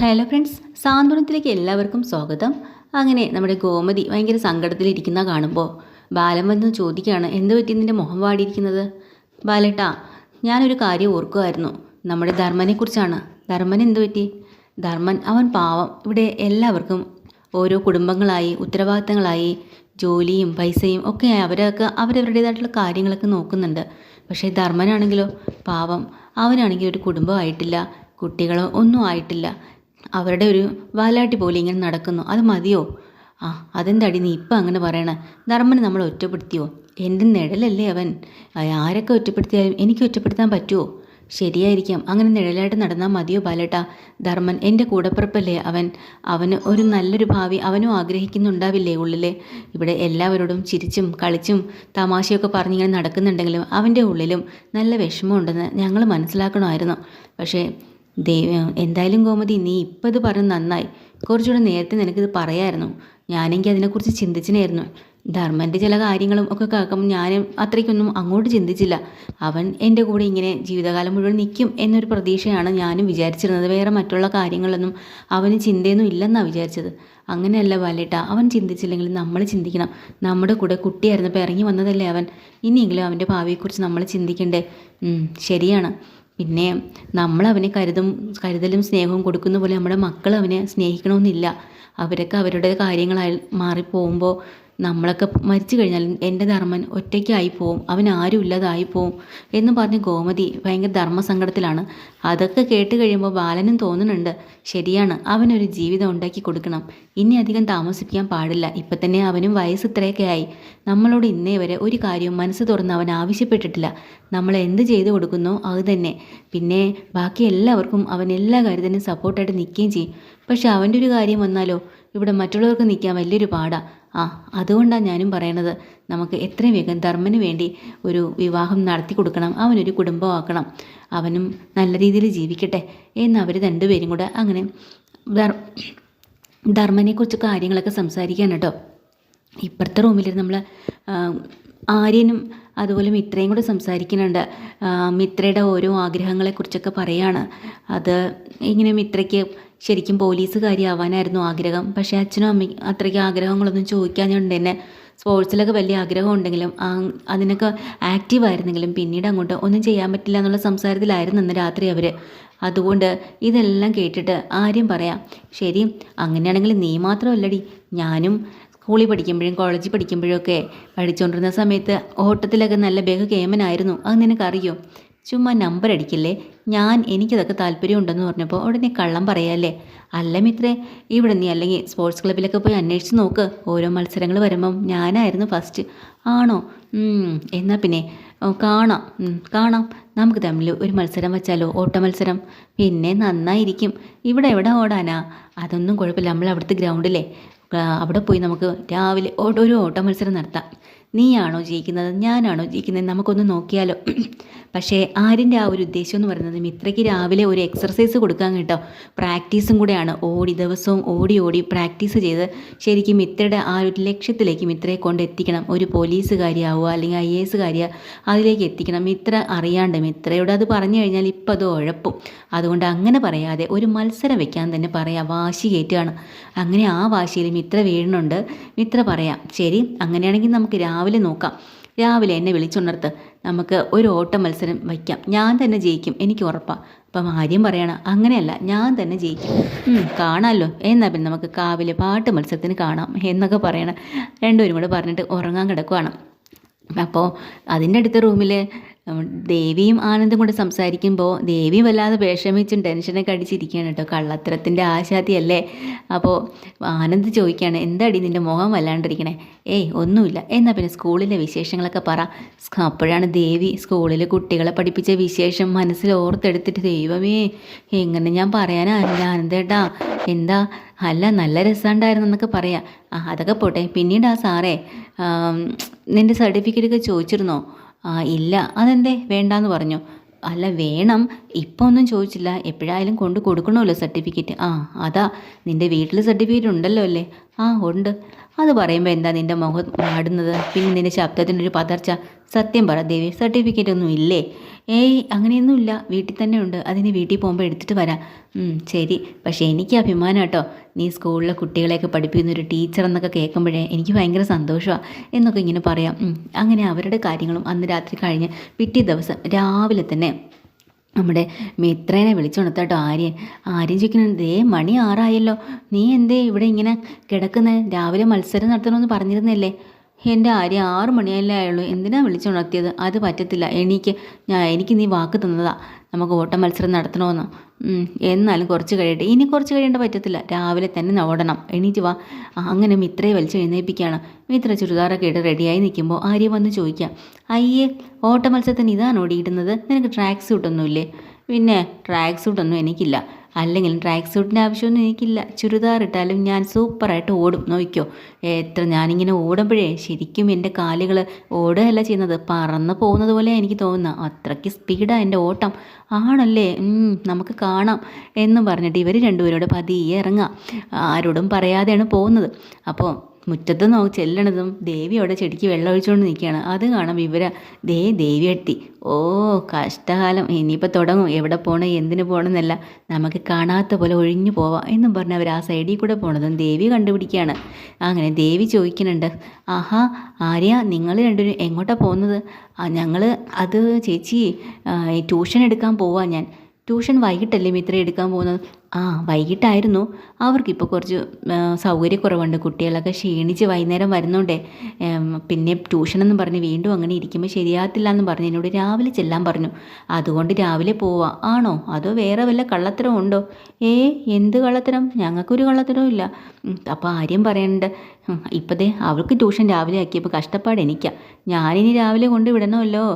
Hello friends സാന്ത്വനത്തിലേക്ക് എല്ലാവർക്കും സ്വാഗതം. അങ്ങനെ നമ്മുടെ ഗോമതി ഭയങ്കര സങ്കടത്തിലിരിക്കുന്ന കാണുമ്പോൾ ബാലൻ വന്ന് ചോദിക്കുകയാണ് എന്ത് പറ്റി നിന്റെ മുഖം വാടിയിരിക്കുന്നത്? ബാലേട്ടാ ഞാനൊരു കാര്യം ഓർക്കുമായിരുന്നു നമ്മുടെ ധർമ്മനെക്കുറിച്ചാണ് ധർമ്മൻ എന്ത് പറ്റി? ധർമ്മൻ അവൻ പാവം. ഇവിടെ എല്ലാവർക്കും ഓരോ കുടുംബങ്ങളായി ഉത്തരവാദിത്തങ്ങളായി ജോലിയും പൈസയും ഒക്കെ അവരൊക്കെ അവരവരുടേതായിട്ടുള്ള കാര്യങ്ങളൊക്കെ നോക്കുന്നുണ്ട്. പക്ഷേ ധർമ്മനാണെങ്കിലോ? പാവം. അവനാണെങ്കിൽ ഒരു കുടുംബമായിട്ടില്ല കുട്ടികളോ ഒന്നും ആയിട്ടില്ല. അവരുടെ ഒരു വാലാട്ടി പോലെ ഇങ്ങനെ നടക്കുന്നു. അത് മതിയോ? ആ അതെന്താടി നീ ഇപ്പം അങ്ങനെ പറയണ? ധർമ്മനെ നമ്മൾ ഒറ്റപ്പെടുത്തിയോ? എന്റെ നിഴലല്ലേ അവൻ? ആരൊക്കെ ഒറ്റപ്പെടുത്തിയാലും എനിക്ക് ഒറ്റപ്പെടുത്താൻ പറ്റുമോ ശരിയായിരിക്കാം. അങ്ങനെ നിഴലായിട്ട് നടന്നാൽ മതിയോ ബാലട്ട? ധർമ്മൻ എന്റെ കൂടപ്പിറപ്പല്ലേ അവൻ? അവന് ഒരു നല്ലൊരു ഭാവി അവനും ആഗ്രഹിക്കുന്നുണ്ടാവില്ലേ ഉള്ളിൽ ഇവിടെ എല്ലാവരോടും ചിരിച്ചും കളിച്ചും തമാശയൊക്കെ പറഞ്ഞിങ്ങനെ നടക്കുന്നുണ്ടെങ്കിലും അവന്റെ ഉള്ളിലും നല്ല വിഷമമുണ്ടെന്ന് ഞങ്ങൾ മനസ്സിലാക്കണമായിരുന്നു. പക്ഷേ ദൈവ എന്തായാലും ഗോമതി നീ ഇപ്പം ഇത് പറഞ്ഞ് നന്നായി. കുറച്ചുകൂടെ നേരത്തെ നിനക്കിത് പറയായിരുന്നു. ഞാനെങ്കിൽ അതിനെക്കുറിച്ച് ചിന്തിച്ചിനായിരുന്നു. ധർമ്മന്റെ ചില കാര്യങ്ങളും ഒക്കെ കേൾക്കുമ്പോൾ ഞാൻ അത്രയ്ക്കൊന്നും അങ്ങോട്ട് ചിന്തിച്ചില്ല. അവൻ എന്റെ കൂടെ ഇങ്ങനെ ജീവിതകാലം മുഴുവൻ നിൽക്കും എന്നൊരു പ്രതീക്ഷയാണ് ഞാനും വിചാരിച്ചിരുന്നത്. വേറെ മറ്റുള്ള കാര്യങ്ങളൊന്നും അവന് ചിന്തയൊന്നും ഇല്ലെന്നാണ് വിചാരിച്ചത്. അങ്ങനെയല്ല വാലേട്ട അവൻ ചിന്തിച്ചില്ലെങ്കിൽ നമ്മൾ ചിന്തിക്കണം. നമ്മുടെ കൂടെ കുട്ടിയായിരുന്നപ്പോൾ ഇറങ്ങി വന്നതല്ലേ അവൻ. ഇനിയെങ്കിലും അവന്റെ ഭാവിയെക്കുറിച്ച് നമ്മൾ ചിന്തിക്കണ്ടേ? ശരിയാണ്. പിന്നെ നമ്മൾ അവനെ കരുതും കരുതലും സ്നേഹവും കൊടുക്കുന്ന പോലെ നമ്മുടെ മക്കൾ അവനെ സ്നേഹിക്കണമെന്നില്ല. അവരൊക്കെ അവരുടെ കാര്യങ്ങളായി മാറിപ്പോകുമ്പോൾ നമ്മളൊക്കെ മരിച്ചു കഴിഞ്ഞാൽ എന്റെ ധർമ്മൻ ഒറ്റയ്ക്കായി പോവും അവൻ ആരും ഇല്ലാതായി പോവും എന്ന് പറഞ്ഞ് ഗോമതി ഭയങ്കര ധർമ്മസങ്കടത്തിലാണ്. അതൊക്കെ കേട്ട് കഴിയുമ്പോൾ ബാലനും തോന്നുന്നുണ്ട് ശരിയാണ് അവനൊരു ജീവിതം ഉണ്ടാക്കി കൊടുക്കണം. ഇനി അധികം താമസിപ്പിക്കാൻ പാടില്ല. ഇപ്പം തന്നെ അവനും വയസ്സ് ഇത്രയൊക്കെ ആയി. നമ്മളോട് ഇന്നേ വരെ ഒരു കാര്യവും മനസ്സ് തുറന്ന് അവൻ ആവശ്യപ്പെട്ടിട്ടില്ല. നമ്മൾ എന്ത് ചെയ്തു കൊടുക്കുന്നോ അത് തന്നെ. പിന്നെ ബാക്കി എല്ലാവർക്കും അവൻ എല്ലാ കാര്യത്തിനും സപ്പോർട്ടായിട്ട് നിൽക്കുകയും ചെയ്യും. പക്ഷെ അവന്റെ ഒരു കാര്യം വന്നാലോ? ഇവിടെ മറ്റുള്ളവർക്ക് നിൽക്കാൻ വലിയൊരു പാടാണ് ആ അതുകൊണ്ടാണ് ഞാനും പറയണത്. നമുക്ക് എത്രയും വേഗം ധർമ്മന് വേണ്ടി ഒരു വിവാഹം നടത്തി കൊടുക്കണം. അവനൊരു കുടുംബമാക്കണം. അവനും നല്ല രീതിയിൽ ജീവിക്കട്ടെ. എന്ന് അവർ രണ്ടുപേരും കൂടെ അങ്ങനെ ധർമ്മനെക്കുറിച്ച് കാര്യങ്ങളൊക്കെ സംസാരിക്കാൻ കേട്ടോ ഇപ്പുറത്തെ റൂമിൽ നമ്മൾ ആര്യനും അതുപോലെ മിത്രയും കൂടെ സംസാരിക്കുന്നുണ്ട്. മിത്രയുടെ ഓരോ ആഗ്രഹങ്ങളെക്കുറിച്ചൊക്കെ പറയാണ്. അത് ഇങ്ങനെ മിത്രയ്ക്ക് ശരിക്കും പോലീസുകാരിയാവാനായിരുന്നു ആഗ്രഹം. പക്ഷേ അച്ഛനും അമ്മയും അത്രയ്ക്ക് ആഗ്രഹങ്ങളൊന്നും ചോദിക്കാഞ്ഞുകൊണ്ട് തന്നെ സ്പോർട്സിലൊക്കെ വലിയ ആഗ്രഹം ഉണ്ടെങ്കിലും അതിനൊക്കെ ആക്റ്റീവ് ആയിരുന്നെങ്കിലും പിന്നീട് അങ്ങോട്ട് ഒന്നും ചെയ്യാൻ പറ്റില്ല എന്നുള്ള സംസാരത്തിലായിരുന്നു ഇന്ന് രാത്രി അവർ അതുകൊണ്ട് ഇതെല്ലാം കേട്ടിട്ട് ആര്യം പറയാം. ശരി അങ്ങനെയാണെങ്കിൽ നീ മാത്രമല്ലടി. ഞാനും സ്കൂളിൽ പഠിക്കുമ്പോഴും കോളേജിൽ പഠിക്കുമ്പോഴും ഒക്കെ പഠിച്ചുകൊണ്ടിരുന്ന സമയത്ത് ഓട്ടത്തിലൊക്കെ നല്ല ബഹുകേമനായിരുന്നു. അത് നിനക്കറിയോ? ചുമ്മാ നമ്പർ അടിക്കില്ലേ? ഞാൻ എനിക്കതൊക്കെ താല്പര്യമുണ്ടെന്ന് പറഞ്ഞപ്പോൾ ഉടനെ കള്ളം പറയാല്ലേ? അല്ല മിത്രേ ഇവിടെ നീ അല്ലെങ്കിൽ സ്പോർട്സ് ക്ലബ്ബിലൊക്കെ പോയി അന്വേഷിച്ച് നോക്ക്. ഓരോ മത്സരങ്ങൾ വരുമ്പം ഞാനായിരുന്നു ഫസ്റ്റ് ആണോ? എന്നാൽ പിന്നെ കാണാം. കാണാം. നമുക്ക് തമ്മിൽ ഒരു മത്സരം വെച്ചാലോ? ഓട്ട മത്സരം. പിന്നെ നന്നായിരിക്കും. ഇവിടെ എവിടെ ഓടാനാ? അതൊന്നും കുഴപ്പമില്ല. നമ്മൾ അവിടുത്തെ ഗ്രൗണ്ടിലേ അവിടെ പോയി നമുക്ക് രാവിലെ ഒരു ഓട്ട മത്സരം നടത്താം. നീയാണോ ജയിക്കുന്നത്? ഞാനാണോ ജയിക്കുന്നത്? നമുക്കൊന്ന് നോക്കിയാലോ. പക്ഷേ ആരിന്റെ ആ ഒരു ഉദ്ദേശം എന്ന് പറയുന്നത് മിത്രയ്ക്ക് രാവിലെ ഒരു എക്സർസൈസ് കൊടുക്കാൻ കേട്ടോ. പ്രാക്ടീസും കൂടെയാണ്. ഓടി ദിവസവും ഓടി ഓടി പ്രാക്ടീസ് ചെയ്ത് ശരിക്കും മിത്രയുടെ ആ ഒരു ലക്ഷ്യത്തിലേക്ക് മിത്രയെ കൊണ്ട് എത്തിക്കണം. ഒരു പോലീസുകാരിയാവുക അല്ലെങ്കിൽ ഐ എ എസുകാരിയാ അതിലേക്ക് എത്തിക്കണം. മിത്ര അറിയാണ്ട് മിത്രയോട് അത് പറഞ്ഞു കഴിഞ്ഞാൽ ഇപ്പം അത് ഉഴപ്പും. അതുകൊണ്ട് അങ്ങനെ പറയാതെ ഒരു മത്സരം വെക്കാൻ തന്നെ പറയാം. വാശി കയറ്റുകയാണ്. അങ്ങനെ ആ വാശിയിൽ മിത്ര വീഴുന്നുണ്ട്. മിത്ര പറയാം ശരി അങ്ങനെയാണെങ്കിൽ നമുക്ക് രാവിലെ നോക്കാം. രാവിലെ എന്നെ വിളിച്ചുണർത്ത് നമുക്ക് ഒരു ഓട്ട മത്സരം വയ്ക്കാം. ഞാൻ തന്നെ ജയിക്കും എനിക്ക് ഉറപ്പാണ് അപ്പം ആര്യം പറയണം അങ്ങനെയല്ല ഞാൻ തന്നെ ജയിക്കും. കാണാമല്ലോ എന്നാൽ പിന്നെ നമുക്ക് കാവിലെ പാട്ട് മത്സരത്തിന് കാണാം എന്നൊക്കെ പറയണം രണ്ടുപേരും കൂടെ പറഞ്ഞിട്ട് ഉറങ്ങാൻ കിടക്കുവാണ്. അപ്പോൾ അതിന്റെ അടുത്ത റൂമിൽ ദേവിയും ആനന്ദും കൂടെ സംസാരിക്കുമ്പോൾ ദേവി വല്ലാതെ വിഷമിച്ചും ടെൻഷനൊക്കെ അടിച്ചിരിക്കുകയാണ് കേട്ടോ. കള്ളത്തരത്തിന്റെ ആശാതിയല്ലേ? അപ്പോൾ ആനന്ദ് ചോദിക്കുകയാണ് എന്താടി നിന്റെ മുഖം വല്ലാണ്ടിരിക്കണേ? ഏയ് ഒന്നുമില്ല. എന്നാൽ പിന്നെ സ്കൂളിലെ വിശേഷങ്ങളൊക്കെ പറ. അപ്പോഴാണ് ദേവി സ്കൂളിൽ കുട്ടികളെ പഠിപ്പിച്ച വിശേഷം മനസ്സിൽ ഓർത്തെടുത്തിട്ട് ദൈവമേ എങ്ങനെ ഞാൻ പറയാനാണില്ല ആനന്ദേട്ടാ എന്താ? അല്ല നല്ല രസമുണ്ടായിരുന്നു എന്നൊക്കെ പറയാം. ആ അതൊക്കെ പോട്ടെ. പിന്നീട് ആ സാറേ നിന്റെ സർട്ടിഫിക്കറ്റൊക്കെ ചോദിച്ചിരുന്നോ? ആ ഇല്ല. അതെന്തേ? വേണ്ടാന്ന് പറഞ്ഞു. അല്ല വേണം. ഇപ്പം ഒന്നും ചോദിച്ചില്ല. എപ്പോഴായാലും കൊണ്ട് കൊടുക്കണമല്ലോ സർട്ടിഫിക്കറ്റ്. ആ അതാ. നിന്റെ വീട്ടിൽ സർട്ടിഫിക്കറ്റ് ഉണ്ടല്ലോ അല്ലേ? ആ ഉണ്ട്. അത് പറയുമ്പോൾ എന്താ നിന്റെ മുഖം പാടുന്നത് പിന്നെ നിന്റെ ശബ്ദത്തിനൊരു പതർച്ച. സത്യം പറ ദേവി സർട്ടിഫിക്കറ്റ് ഒന്നും ഇല്ലേ? ഏയ് അങ്ങനെയൊന്നുമില്ല. വീട്ടിൽ തന്നെ ഉണ്ട്. അതിന് വീട്ടിൽ പോകുമ്പോൾ എടുത്തിട്ട് വരാം. ശരി. പക്ഷേ എനിക്ക് അഭിമാനം കേട്ടോ നീ സ്കൂളിലെ കുട്ടികളെയൊക്കെ പഠിപ്പിക്കുന്ന ഒരു ടീച്ചർ എന്നൊക്കെ കേൾക്കുമ്പോഴേ എനിക്ക് ഭയങ്കര സന്തോഷമാണ് എന്നൊക്കെ ഇങ്ങനെ പറയാം. അങ്ങനെ അവരുടെ കാര്യങ്ങളും അന്ന് രാത്രി കഴിഞ്ഞ് പിറ്റേ ദിവസം രാവിലെ തന്നെ നമ്മുടെ മിത്രേനെ വിളിച്ചുണർത്താട്ടോ ആര്യൻ. ആര്യൻ ചോദിക്കുന്നുണ്ട് ദേ മണി ആറായല്ലോ. നീ എന്തേ ഇവിടെ ഇങ്ങനെ കിടക്കുന്നത് രാവിലെ മത്സരം നടത്തണമെന്ന് പറഞ്ഞിരുന്നല്ലേ? എന്റെ ആര്യ ആറു മണിയല്ലേ ആയുള്ളൂ. എന്തിനാ വിളിച്ചുണർത്തിയത് അത് പറ്റത്തില്ല. എനിക്ക് ഞാൻ എനിക്ക് നീ വാക്ക് തന്നതാ. നമുക്ക് ഓട്ട മത്സരം നടത്തണമെന്ന് എന്നാലും കുറച്ച് കഴിയട്ടെ. ഇനി കുറച്ച് കഴിയേണ്ട പറ്റത്തില്ല. രാവിലെ തന്നെ ഓടണം. എണീറ്റ് വാ. അങ്ങനെ മിത്രയെ വലിച്ച് എഴുന്നേൽപ്പിക്കുകയാണ്. മിത്ര ചുരിദാറൊക്കെ ഇട്ട് റെഡിയായി നിൽക്കുമ്പോൾ ആര്യ വന്ന് ചോദിക്കാം അയ്യേ ഓട്ട മത്സരത്തിന് ഇതാണ് ഓടിയിടുന്നത് നിനക്ക് ട്രാക്ക് സൂട്ടൊന്നുമില്ലേ പിന്നെ ട്രാക്ക് സൂട്ടൊന്നും എനിക്കില്ല. അല്ലെങ്കിലും ട്രാക്ക് സൂട്ടിന്റെ ആവശ്യമൊന്നും എനിക്കില്ല. ചുരിദാർ ഇട്ടാലും ഞാൻ സൂപ്പറായിട്ട് ഓടും. നോക്കിക്കോ. എത്ര ഞാനിങ്ങനെ ഓടുമ്പോഴേ ശരിക്കും എന്റെ കാലുകൾ ഓടുകയല്ല ചെയ്യുന്നത്. പറന്ന് പോകുന്നത് പോലെ എനിക്ക് തോന്നുന്നത് അത്രയ്ക്ക് സ്പീഡാണ് എന്റെ ഓട്ടം. ആണല്ലേ? നമുക്ക് കാണാം എന്നും പറഞ്ഞിട്ട് ഇവർ രണ്ടുപേരോട് പതിയെ ഇറങ്ങാം ആരോടും പറയാതെയാണ് പോകുന്നത്. അപ്പോൾ മുറ്റത്ത് നോക്കി ചെല്ലണതും ദേവി അവിടെ ചെടിക്ക് വെള്ളം ഒഴിച്ചുകൊണ്ട് നിൽക്കുകയാണ് അത് കാണാം ഇവര ദേ ദേവി എത്തി ഓ കഷ്ടകാലം. ഇനിയിപ്പോൾ തുടങ്ങും. എവിടെ പോകണം എന്തിനു പോകണമെന്നല്ല നമുക്ക് കാണാത്ത പോലെ ഒഴിഞ്ഞു പോവാം എന്നും പറഞ്ഞ് അവർ ആ സൈഡിൽ കൂടെ പോണതും ദേവി കണ്ടുപിടിക്കുകയാണ് അങ്ങനെ ദേവി ചോദിക്കുന്നുണ്ട് ആഹാ ആര്യ നിങ്ങൾ രണ്ടുപേരും എങ്ങോട്ടാണ് പോകുന്നത്? ഞങ്ങൾ അത് ചേച്ചി ട്യൂഷൻ എടുക്കാൻ പോവാ ഞാൻ. ട്യൂഷൻ വൈകിട്ടല്ലേ മിത്ര എടുക്കാൻ പോകുന്നത്? ആ വൈകിട്ടായിരുന്നു. അവർക്കിപ്പോൾ കുറച്ച് സൗകര്യക്കുറവുണ്ട്. കുട്ടികളൊക്കെ ക്ഷീണിച്ച് വൈകുന്നേരം വരുന്നുണ്ടേ. പിന്നെ ട്യൂഷനെന്ന് പറഞ്ഞ് വീണ്ടും അങ്ങനെ ഇരിക്കുമ്പോൾ ശരിയാകത്തില്ല എന്ന് പറഞ്ഞ് എന്നോട് രാവിലെ ചെല്ലാൻ പറഞ്ഞു. അതുകൊണ്ട് രാവിലെ പോവാ. ആണോ? അതോ വേറെ വല്ല കള്ളത്തരം ഉണ്ടോ? ഏ എന്ത് കള്ളത്തരം? ഞങ്ങൾക്കൊരു കള്ളത്തരവും ഇല്ല. അപ്പോൾ ആര്യം പറയുന്നുണ്ട് ഉം, ഇപ്പതേ അവൾക്ക് ട്യൂഷൻ രാവിലെ ആക്കിയപ്പോൾ കഷ്ടപ്പാട് എനിക്കാ. ഞാനിനി രാവിലെ കൊണ്ട് വിടണമല്ലോ.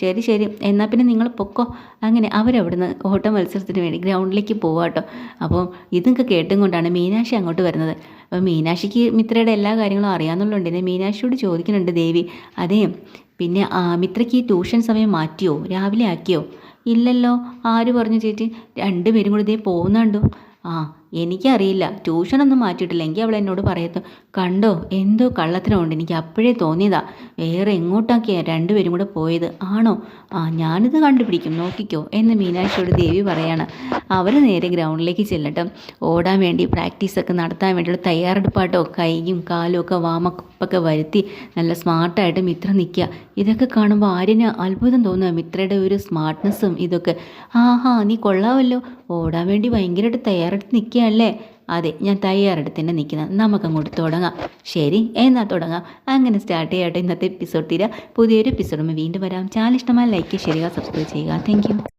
ശരി ശരി. എന്നാൽ പിന്നെ നിങ്ങൾ പൊക്കോ. അങ്ങനെ അവരവിടുന്ന് ഓട്ട മത്സരത്തിന് വേണ്ടി ഗ്രൗണ്ടിലേക്ക് പോവാട്ടോ അപ്പോൾ ഇതൊക്കെ കേട്ടും കൊണ്ടാണ് മീനാക്ഷി അങ്ങോട്ട് വരുന്നത്. അപ്പോൾ മീനാക്ഷിക്ക് മിത്രയുടെ എല്ലാ കാര്യങ്ങളും അറിയാമെന്നുള്ളതുകൊണ്ട് തന്നെ മീനാക്ഷിയോട് ചോദിക്കുന്നുണ്ട് ദേവി അതേ പിന്നെ മിത്രയ്ക്ക് ട്യൂഷൻ സമയം മാറ്റിയോ? രാവിലെ ആക്കിയോ? ഇല്ലല്ലോ. ആര് പറഞ്ഞു ചേച്ചി? രണ്ടുപേരും കൂടി ഇതേ പോകുന്നുണ്ടോ ആ എനിക്കറിയില്ല. ട്യൂഷനൊന്നും മാറ്റിയിട്ടില്ലെങ്കിൽ അവൾ എന്നോട് പറയത്തു കണ്ടോ എന്തോ കള്ളത്തിനുണ്ട് എനിക്ക് അപ്പോഴേ തോന്നിയതാ. വേറെ എങ്ങോട്ടൊക്കെയാ രണ്ടുപേരും കൂടെ പോയത്? ആണോ? ആ ഞാനിത് കണ്ടുപിടിക്കും. നോക്കിക്കോ എന്ന് മീനാക്ഷിയോട് ദേവി പറയാണ്. അവർ നേരെ ഗ്രൗണ്ടിലേക്ക് ചെല്ലട്ടും. ഓടാൻ വേണ്ടി പ്രാക്ടീസൊക്കെ നടത്താൻ വേണ്ടിയുള്ള തയ്യാറെടുപ്പാട്ടോ കൈയും കാലും ഒക്കെ വാമക്കപ്പൊക്കെ വരുത്തി നല്ല സ്മാർട്ടായിട്ട് മിത്ര നിൽക്കുക. ഇതൊക്കെ കാണുമ്പോൾ ആര്യന് അത്ഭുതം തോന്നുക. മിത്രയുടെ ഒരു സ്മാർട്ട്നെസ്സും ഇതൊക്കെ. ആഹാ നീ കൊള്ളാമല്ലോ ഓടാൻ വേണ്ടി ഭയങ്കരമായിട്ട് തയ്യാറെടുത്ത് നിൽക്കുകയല്ലേ അതെ ഞാൻ തയ്യാറെടുത്ത് തന്നെ നിൽക്കുന്നത് നമുക്കങ്ങോട്ട് തുടങ്ങാം. ശരി എന്നാൽ തുടങ്ങാം. അങ്ങനെ സ്റ്റാർട്ട് ചെയ്യട്ടെ ഇന്നത്തെ എപ്പിസോഡ് തീരാ. പുതിയൊരു എപ്പിസോഡും വീണ്ടും വരാം. ചാനൽ ഇഷ്ടമായ ലൈക്ക് ചെയ്യുക സബ്സ്ക്രൈബ് ചെയ്യുക. താങ്ക്